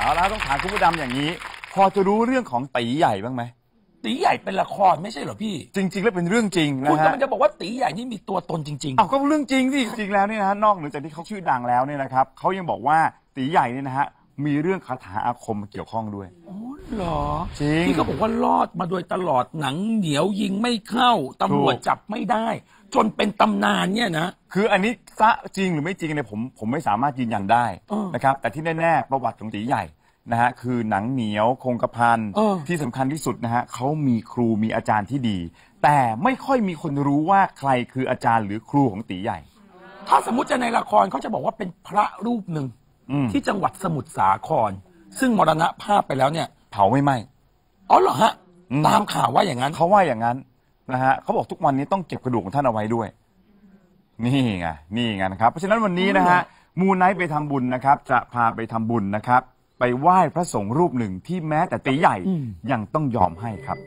เอาละต้องถามคุณผู้ดำอย่างนี้ พอจะรู้เรื่องของตีใหญ่บ้างไหมตีใหญ่เป็นละครไม่ใช่เหรอพี่ จริง ๆ แล้วเป็นเรื่องจริงคุณนะฮะกำลังจะบอกว่าตีใหญ่นี่มีตัวตนจริงเอาก็เรื่องจริงสิจริงๆแล้วเนี่ยนะฮะนอกเหนือจากที่เขาชื่อดังแล้วเนี่ยนะครับเขายังบอกว่าตีใหญ่เนี่ยนะฮะมีเรื่องคาถาอาคมมาเกี่ยวข้องด้วย ๆอ๋อเหรอจริง ที่เขาบอกว่ารอดมาโดยตลอดหนังเหนียวยิงไม่เข้าตำรวจถูกจับไม่ได้ จนเป็นตำนานเนี่ยนะ คืออันนี้ซะจริงหรือไม่จริงเนี่ยผมผมไม่สามารถยืนยันได้เออนะครับแต่ที่แน่ๆประวัติของตีใหญ่นะฮะคือหนังเหนียวคงกระพันเออ ที่สำคัญที่สุดนะฮะเขามีครูมีอาจารย์ที่ดี แต่ไม่ค่อยมีคนรู้ว่าใครคืออาจารย์หรือครูของตีใหญ่ ถ้าสมมติจะในละครเขาจะบอกว่าเป็นพระรูปหนึ่งอืม ที่จังหวัดสมุทรสาคร ซึ่งมรณภาพไปแล้วเนี่ยเผาไม่ไหม อ๋อเหรอฮะ อืม ตามข่าวว่าอย่างนั้น เขาว่าอย่างนั้น นะฮะเขาบอกทุกวันนี้ต้องเก็บกระดูกของท่านเอาไว้ด้วย นี่ไงนี่ไงนะครับเพราะฉะนั้นวันนี้นะฮะมูไนท์ไปทำบุญนะครับ จะพาไปทำบุญนะครับ ไปไหว้พระสงฆ์รูปหนึ่งที่แม้แต่ตีใหญ่อืมยังต้องยอมให้ครับ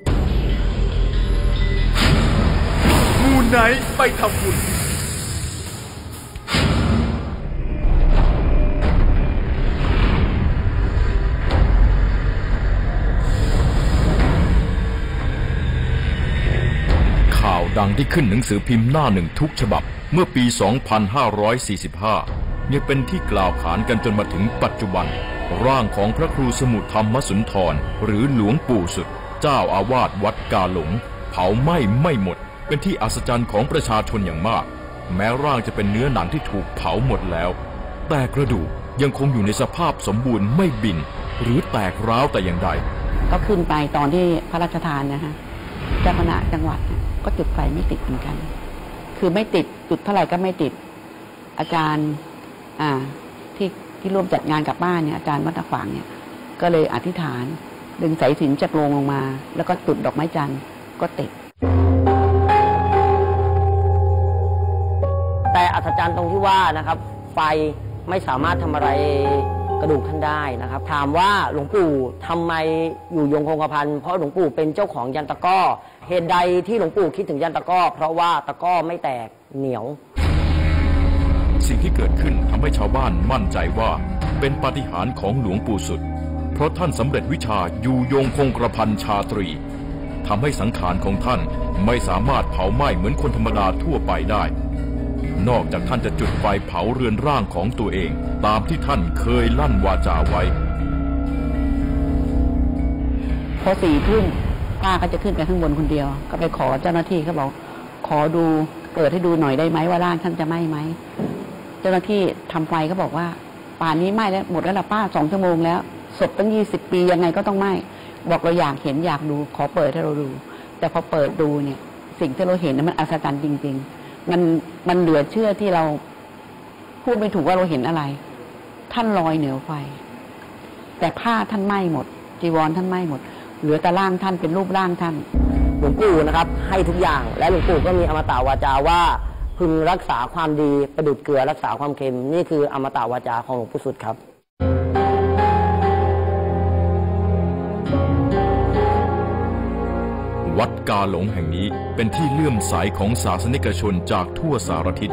มูไนท์ไปทำบุญ ที่ขึ้นหนังสือพิมพ์หน้าหนึ่งทุกฉบับเมื่อปี 2545 ยังเป็นที่กล่าวขานกันจนมาถึงปัจจุบัน ร่างของพระครูสมุทรธรรมสุนทร หรือหลวงปู่สุด เจ้าอาวาสวัดกาหลง เผาไหม้ไม่หมด เป็นที่อัศจรรย์ของประชาชนอย่างมาก แม้ร่างจะเป็นเนื้อหนังที่ถูกเผาหมดแล้ว แต่กระดูกยังคงอยู่ในสภาพสมบูรณ์ไม่บิน หรือแตกร้าวแต่อย่างใด ก็ขึ้นไปตอนที่พระราชทานนะฮะเจ้าคณะจังหวัดนะ ก็จุดไฟไม่ติดเหมือนกัน คือไม่ติดจุดเท่าไหร่ก็ไม่ติด อาจารย์ อ่า ที่ที่ร่วมจัดงานกับบ้านเนี่ยอาจารย์วัดตขวางเนี่ย ก็เลยอธิษฐาน ดึงสายสิญจนจากโลงลงมา แล้วก็จุดดอกไม้จันทร์ก็ติด แต่อัศจรรย์ตรงที่ว่านะครับ ไฟไม่สามารถทำอะไร กระดูกท่านได้นะครับ ถามว่าหลวงปู่ทำไมอยู่ยงคงกระพันเพราะหลวงปู่เป็นเจ้าของยันตะก้อ เหตุใดที่หลวงปู่คิดถึงยันตะก้อ เพราะว่าตะก้อไม่แตกเหนียว สิ่งที่เกิดขึ้นทำให้ชาวบ้านมั่นใจว่าเป็นปาฏิหาริย์ของหลวงปู่สุด เพราะท่านสำเร็จวิชาอยู่ยงคงกระพันชาตรีทำให้สังขารของท่านไม่สามารถเผาไหม้เหมือนคนธรรมดาทั่วไปได้ นอกจากท่านจะจุดไฟเผาเรือนร่างของตัวเอง ตามที่ท่านเคยลั่นวาจาไว้ พอสี่ทุ่มป้าก็จะขึ้นไปข้างบนคนเดียว ก็ไปขอเจ้าหน้าที่เขาบอก ขอดูเปิดให้ดูหน่อยได้ไหมว่าร่างท่านจะไหม้ไหมเจ้าหน้าที่ทำไฟเขาบอกว่า ป่านนี้ไหม้แล้วหมดแล้วล่ะป้าสองชั่วโมงแล้วศพตั้งยี่สิบปียังไงก็ต้องไหม้บอกเราอยากเห็นอยากดู ขอเปิดให้เราดู แต่พอเปิดดูเนี่ย สิ่งที่เราเห็นนั้นมันอัศจรรย์จริง ๆ มันมันเหลือเชื่อที่เราพูดไม่ถูกว่าเราเห็นอะไร ท่านลอยเหนือไฟ แต่ผ้าท่านไหม้หมด จีวรท่านไหม้หมด เหลือแต่ร่างท่านเป็นรูปร่างท่านหลวงปู่นะครับ ให้ทุกอย่างและหลวงปู่ก็มีอมตะวาจาว่า พึงรักษาความดีประดุดเกลือรักษาความเค็มนี่คืออมตะวาจาของหลวงปู่สุดครับ กาหลงแห่งนี้เป็นที่เลื่อมใสของศาสนิกชนจากทั่วสารทิศ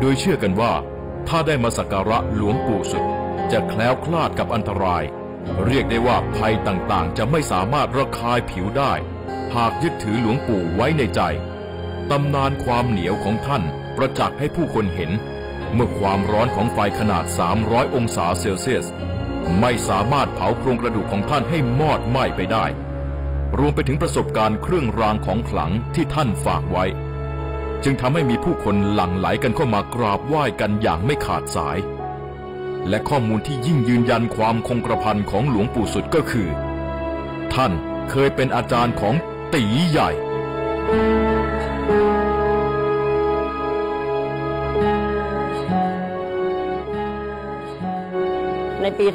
โดยเชื่อกันว่า ถ้าได้มาสักการะหลวงปู่สุด จะแคล้วคลาดกับอันตราย เรียกได้ว่าภัยต่างๆ จะไม่สามารถระคายผิวได้ หากยึดถือหลวงปู่ไว้ในใจ ตำนานความเหนียวของท่านประจักษ์ให้ผู้คนเห็น เมื่อความร้อนของไฟขนาด 300 องศาเซลเซียส ไม่สามารถเผาโครงกระดูกของท่านให้มอดไหม้ไปได้ รวมไปถึงประสบการณ์เครื่องรางของขลังที่ท่านฝากไว้ จึงทำให้มีผู้คนหลั่งไหลกันเข้ามากราบไหว้กันอย่างไม่ขาดสาย และข้อมูลที่ยิ่งยืนยันความคงกระพันของหลวงปู่สุดก็คือ ท่านเคยเป็นอาจารย์ของตีใหญ่ ในปี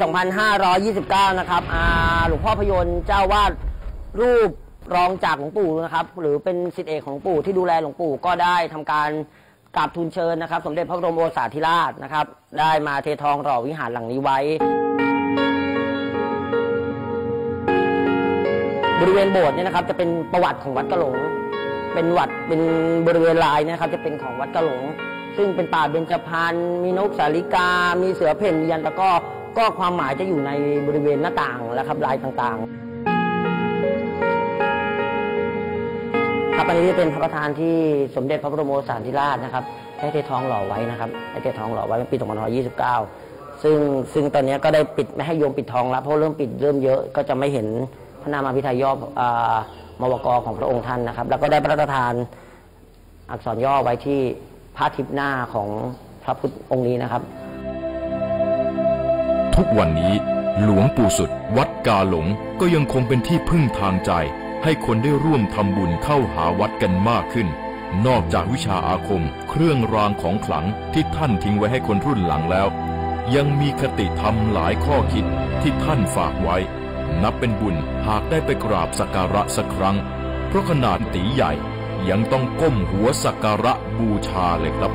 2529 นะครับอาหลวงพ่อพยนต์เจ้าวาด รูปรองจากหลวงปู่นะครับ หรือเป็นศิษย์เอกของหลวงปู่ที่ดูแลหลวงปู่ก็ได้ทำการกราบทูลเชิญนะครับ สมเด็จพระบรมโอรสาธิราชนะครับ ได้มาเททองหล่อวิหารหลังนี้ไว้ บริเวณโบสถ์เนี่ยนะครับจะเป็นประวัติของวัดกะหลง เป็นวัดเป็นบริเวณลายนะครับ จะเป็นของวัดกะหลง ซึ่งเป็นป่าเบญจพรรณมีนกสาลิกา มีเสือเพ่นมียันตะก้อก็ความหมายจะอยู่ในบริเวณหน้าต่างและครับลายต่างๆ ครับอันนี้จะเป็นพระประธานที่สมเด็จพระบรมโอรสาธิราชนะครับให้เททองหล่อไว้นะครับให้เททองหล่อไว้ในปี2529 ซึ่งซึ่งตอนนี้ก็ได้ปิดไม่ให้โยมปิดทองแล้วเพราะเริ่มปิดเริ่มเยอะก็จะไม่เห็นพระนามาพิไทยย่ออ่ามวกของพระองค์ท่านนะครับ แล้วก็ได้พระราชทานอักษรย่อไว้ที่พระทิพย์หน้าของพระพุทธองค์นี้นะครับ ทุกวันนี้หลวงปู่สุด วัดกาหลงก็ยังคงเป็นที่พึ่งทางใจ ให้คนได้ร่วมทำบุญเข้าหาวัดกันมากขึ้น นอกจากวิชาอาคม เครื่องรางของขลังที่ท่านทิ้งไว้ให้คนรุ่นหลังแล้ว ยังมีคติธรรมหลายข้อคิดที่ท่านฝากไว้ นับเป็นบุญหากได้ไปกราบสักการะสักครั้ง เพราะขนาดตีใหญ่ยังต้องก้มหัวสักการะบูชาเลยครับ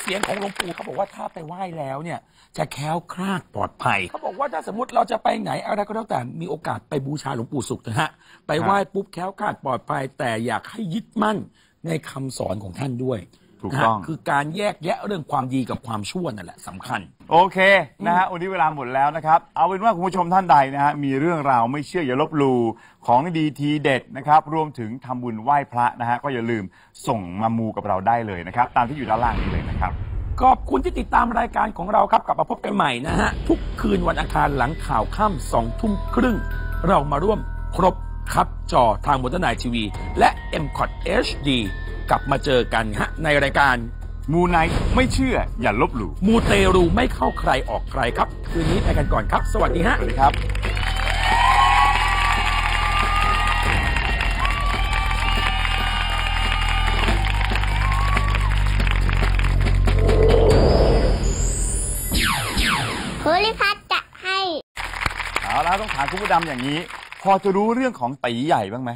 เสียงของหลวงปู่เขาบอกว่าถ้าไปไหว้แล้วเนี่ย จะแคล้วคลาดปลอดภัยเขาบอกว่าถ้าสมมติเราจะไปไหนอะไรก็แล้วแต่มีโอกาสไปบูชาหลวงปู่สุขนะฮะไปไหว้ปุ๊บแคล้วคลาดปลอดภัย แต่อยากให้ยึดมั่นในคำสอนของท่านด้วย ถูกต้องนะฮะคือการแยกแยะเรื่องความดีกับความชั่วนั่นแหละสำคัญ โอเคนะฮะวันนี้เวลาหมดแล้วนะครับ เอาเป็นว่าคุณผู้ชมท่านใดนะฮะมีเรื่องราวไม่เชื่ออย่าลบหลู่ของดีทีเด็ดนะครับ รวมถึงทำบุญไหว้พระนะฮะก็อย่าลืมส่งมามูกับเราได้เลยนะครับ ตามที่อยู่ด้านล่างนี้เลยนะครับ ขอบคุณที่ติดตามรายการของเราครับ กลับมาพบกันใหม่นะฮะ ทุกคืนวันอังคารหลังข่าวค่ำสองทุ่มครึ่ง เรามาร่วมครบครับจอทางม o เตอร์ไนทีวี และ m c o t HD กลับมาเจอกันฮะในรายการมูไนท์ไม่เชื่ออย่าลบหลู่มูเตรูไม่เข้าใครออกใครครับ คืนนี้ไปกันก่อนครับ สวัสดีฮะ สวัสดีครับ ภูริพัฒน์จะให้ เอาละต้องถามคุณผู้ดำอย่างนี้ พอจะรู้เรื่องของตีใหญ่บ้างไหม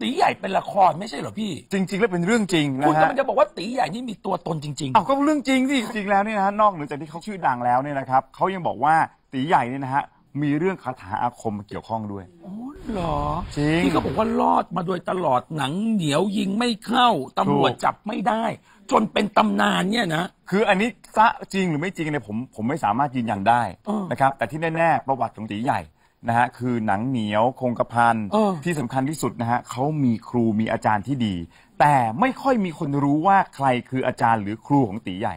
ตีใหญ่เป็นละครไม่ใช่เหรอพี่ จริง ๆ แล้วเป็นเรื่องจริงคุณนะกำฮะลังจะบอกว่าตีใหญ่นี่มีตัวตนจริงอ้าวก็เรื่องจริงสิจริงๆแล้วเนี่ยนะฮะนอกเหนือจากที่เขาชื่อดังแล้วเนี่ยนะครับเขายังบอกว่าตีใหญ่เนี่ยนะฮะมีเรื่องคาถาอาคมมาเกี่ยวข้องด้วยๆอ๋อเหรอจริง ที่เขาบอกว่ารอดมาโดยตลอดหนังเหนียวยิงไม่เข้าตำรวจถูกจับไม่ได้ จนเป็นตำนานเนี่ยนะ คืออันนี้ซะจริงหรือไม่จริงเนี่ยผมผมไม่สามารถยืนยันได้เออ นะครับแต่ที่แน่ๆประวัติของตีใหญ่ นะฮะคือหนังเหนียวคงกระพันเออที่สำคัญที่สุดนะฮะเขามีครูมีอาจารย์ที่ดี แต่ไม่ค่อยมีคนรู้ว่าใครคืออาจารย์หรือครูของตีใหญ่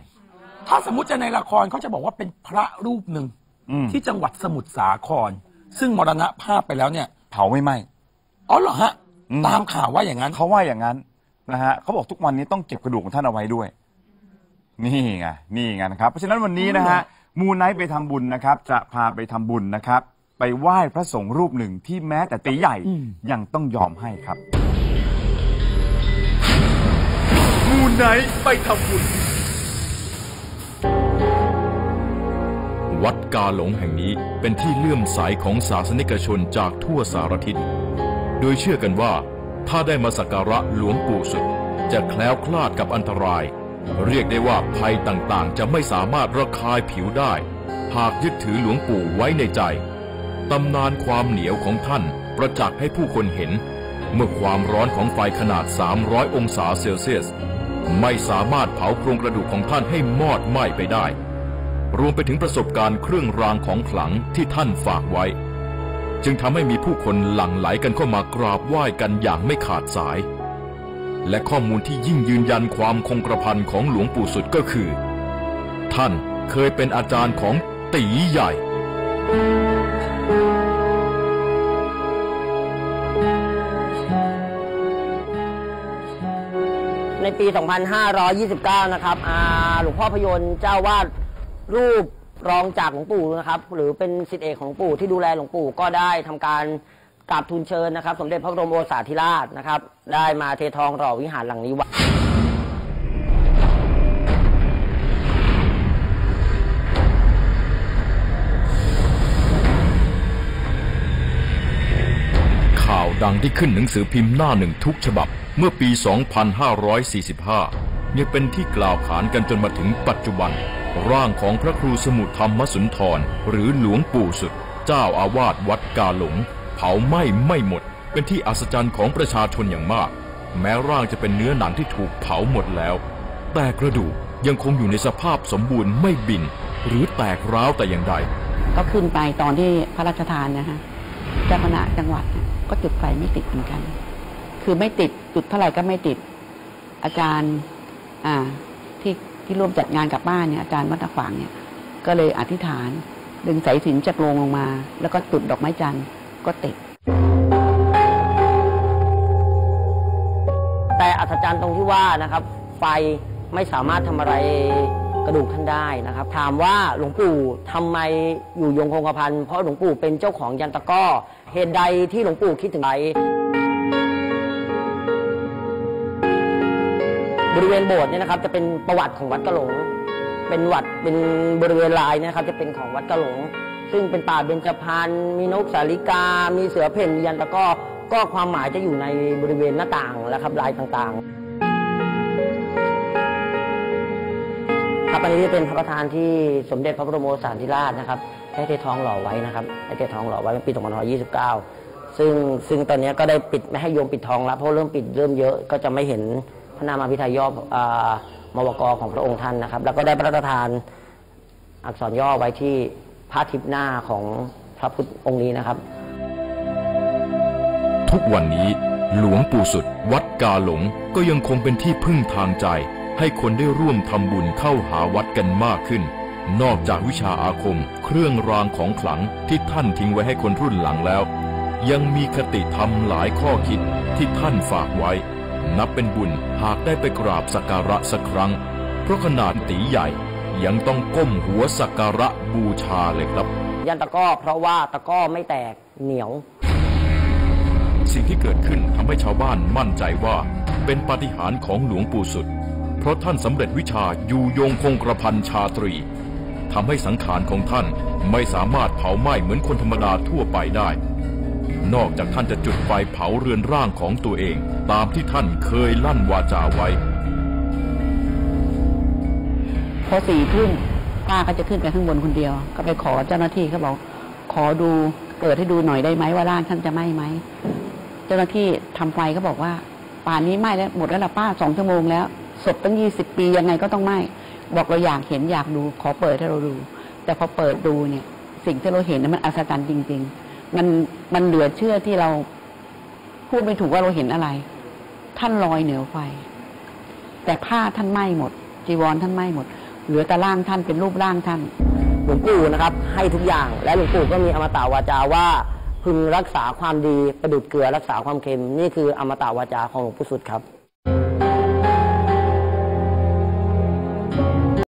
ถ้าสมมติจะในละครเขาจะบอกว่าเป็นพระรูปหนึ่งอืมที่จังหวัดสมุทรสาคร ซึ่งมรณภาพไปแล้วเนี่ยเผาไม่ไหม อ๋อเหรอฮะ อืม ตามข่าวว่าอย่างนั้น เขาว่าอย่างนั้นนะฮะเขาบอกทุกวันนี้ต้องเก็บกระดูกของท่านเอาไว้ด้วย นี่ไงนี่ไงนะครับ เพราะฉะนั้นวันนี้นะฮะมูไนท์ไปทำบุญนะครับ จะพาไปทำบุญนะครับ ไปไหว้พระสงฆ์รูปหนึ่งที่แม้แต่ตีใหญ่อืมยังต้องยอมให้ครับ มูไนท์ไปทำบุญ วัดกาหลงแห่งนี้เป็นที่เลื่อมใสของศาสนิกชนจากทั่วสารทิศ โดยเชื่อกันว่า ถ้าได้มาสักการะหลวงปู่สุด จะแคล้วคลาดกับอันตราย เรียกได้ว่าภัยต่างๆ จะไม่สามารถระคายผิวได้ หากยึดถือหลวงปู่ไว้ในใจ ตำนานความเหนียวของท่านประจักษ์ให้ผู้คนเห็น เมื่อความร้อนของไฟขนาด 300 องศาเซลเซียส ไม่สามารถเผาโครงกระดูกของท่านให้มอดไหม้ไปได้ รวมไปถึงประสบการณ์เครื่องรางของขลังที่ท่านฝากไว้ จึงทำให้มีผู้คนหลั่งไหลกันเข้ามากราบไหว้กันอย่างไม่ขาดสาย และข้อมูลที่ยิ่งยืนยันความคงกระพันของหลวงปู่สุดก็คือ ท่านเคยเป็นอาจารย์ของตีใหญ่ ในปี 2529 นะครับอาหลวงพ่อพยนต์เจ้าวาดรูปรองจากหลวงปู่นะครับ หรือเป็นศิษย์เอกของหลวงปู่ที่ดูแลหลวงปู่ก็ได้ทำการกราบทูลเชิญนะครับ สมเด็จพระบรมโอรสาธิราชนะครับ ได้มาเททองหล่อวิหารหลังนี้ไว้ ดังที่ขึ้นหนังสือพิมพ์หน้าหนึ่งทุกฉบับ เมื่อปี 2545 ยังเป็นที่กล่าวขานกันจนมาถึงปัจจุบัน ร่างของพระครูสมุทรธรรมสุนทร หรือหลวงปู่สุด เจ้าอาวาสวัดกาหลง เผาไหม้ไม่หมด เป็นที่อัศจรรย์ของประชาชนอย่างมาก แม้ร่างจะเป็นเนื้อหนังที่ถูกเผาหมดแล้ว แต่กระดูกยังคงอยู่ในสภาพสมบูรณ์ไม่บิน หรือแตกร้าวแต่อย่างใดก็ขึ้นไปตอนที่พระราชทานนะฮะ เจ้าคณะจังหวัดก็จุดไฟไม่ติดเหมือนกัน คือไม่ติดจุดเท่าไหร่ก็ไม่ติด อาจารย์ อ่า ที่ที่ร่วมจัดงานกับบ้านเนี่ยอาจารย์วัดตะขวางเนี่ย ก็เลยอธิษฐาน ดึงสายสิญจนจากโรงลงมา แล้วก็จุดดอกไม้จันทร์ก็ติด แต่อัศจรรย์ตรงที่ว่านะครับ ไฟไม่สามารถทำอะไร กระดูกท่านได้นะครับ ถามว่าหลวงปู่ทำไมอยู่ยงคงกระพันเพราะหลวงปู่เป็นเจ้าของยันตะก้อเหตุใดที่หลวงปู่คิดถึงไปบริเวณโบสถ์เนี่ยนะครับจะเป็นประวัติของวัดกะหลง เป็นวัดเป็นบริเวณลายนะครับ จะเป็นของวัดกะหลง ซึ่งเป็นป่าเบญจพรรณมีนกสาลิกา มีเสือเพ่นมียันตะก้อก็ความหมายจะอยู่ในบริเวณหน้าต่างและครับลายต่างๆ ครับอันนี้จะเป็นพระประธานที่สมเด็จพระบรมโอรสาธิราชนะครับได้เททองหล่อไว้นะครับได้เททองหล่อไว้ในปี2529 ซึ่งซึ่งตอนนี้ก็ได้ปิดไม่ให้โยมปิดทองแล้วเพราะเริ่มปิดเริ่มเยอะก็จะไม่เห็นพระนามาพิทยย่ออ่ามวกของพระองค์ท่านนะครับ แล้วก็ได้พระราชทานอักษรย่อไว้ที่พระทิพย์หน้าของพระพุทธองค์นี้นะครับ ทุกวันนี้หลวงปู่สุด วัดกาหลงก็ยังคงเป็นที่พึ่งทางใจ ให้คนได้ร่วมทำบุญเข้าหาวัดกันมากขึ้น นอกจากวิชาอาคม เครื่องรางของขลังที่ท่านทิ้งไว้ให้คนรุ่นหลังแล้ว ยังมีคติธรรมหลายข้อคิดที่ท่านฝากไว้ นับเป็นบุญหากได้ไปกราบสักการะสักครั้ง เพราะขนาดตีใหญ่ยังต้องก้มหัวสักการะบูชาเลยครับ ยันตะกร้อเพราะว่าตะกร้อไม่แตกเหนียว สิ่งที่เกิดขึ้นทำให้ชาวบ้านมั่นใจว่าเป็นปาฏิหาริย์ของหลวงปู่สุดเพ ราะท่านสำเร็จวิชาอยู่ยงคงกระพันชาตรีทำให้สังขารของท่านไม่สามารถเผาไหม้เหมือนคนธรรมดาทั่วไปได้ นอกจากท่านจะจุดไฟเผาเรือนร่างของตัวเอง ตามที่ท่านเคยลั่นวาจาไว้ พอสี่ทุ่มป้าก็จะขึ้นไปข้างบนคนเดียว ก็ไปขอเจ้าหน้าที่เขาบอก ขอดูเปิดให้ดูหน่อยได้ไหมว่าร่างท่านจะไหม้ไหมเจ้าหน้าที่ทำไฟเขาบอกว่า ป่านนี้ไหม้แล้วหมดแล้วล่ะป้าสองชั่วโมงแล้ว ศพตั้งยี่สิบปียังไงก็ต้องไหม้บอกเราอยากเห็นอยากดู ขอเปิดให้เราดู แต่พอเปิดดูเนี่ย สิ่งที่เราเห็นนั้นมันอัศจรรย์จริง ๆ มันมันเหลือเชื่อที่เราพูดไม่ถูกว่าเราเห็นอะไร ท่านลอยเหนือไฟ แต่ผ้าท่านไหม้หมด จีวรท่านไหม้หมด เหลือแต่ร่างท่านเป็นรูปร่างท่านหลวงปู่นะครับ ให้ทุกอย่างและหลวงปู่ก็มีอมตะวาจาว่าพึงรักษาความดีประดุดเกลือรักษาความเค็มนี่คืออมตะวาจาของหลวงปู่สุดครับ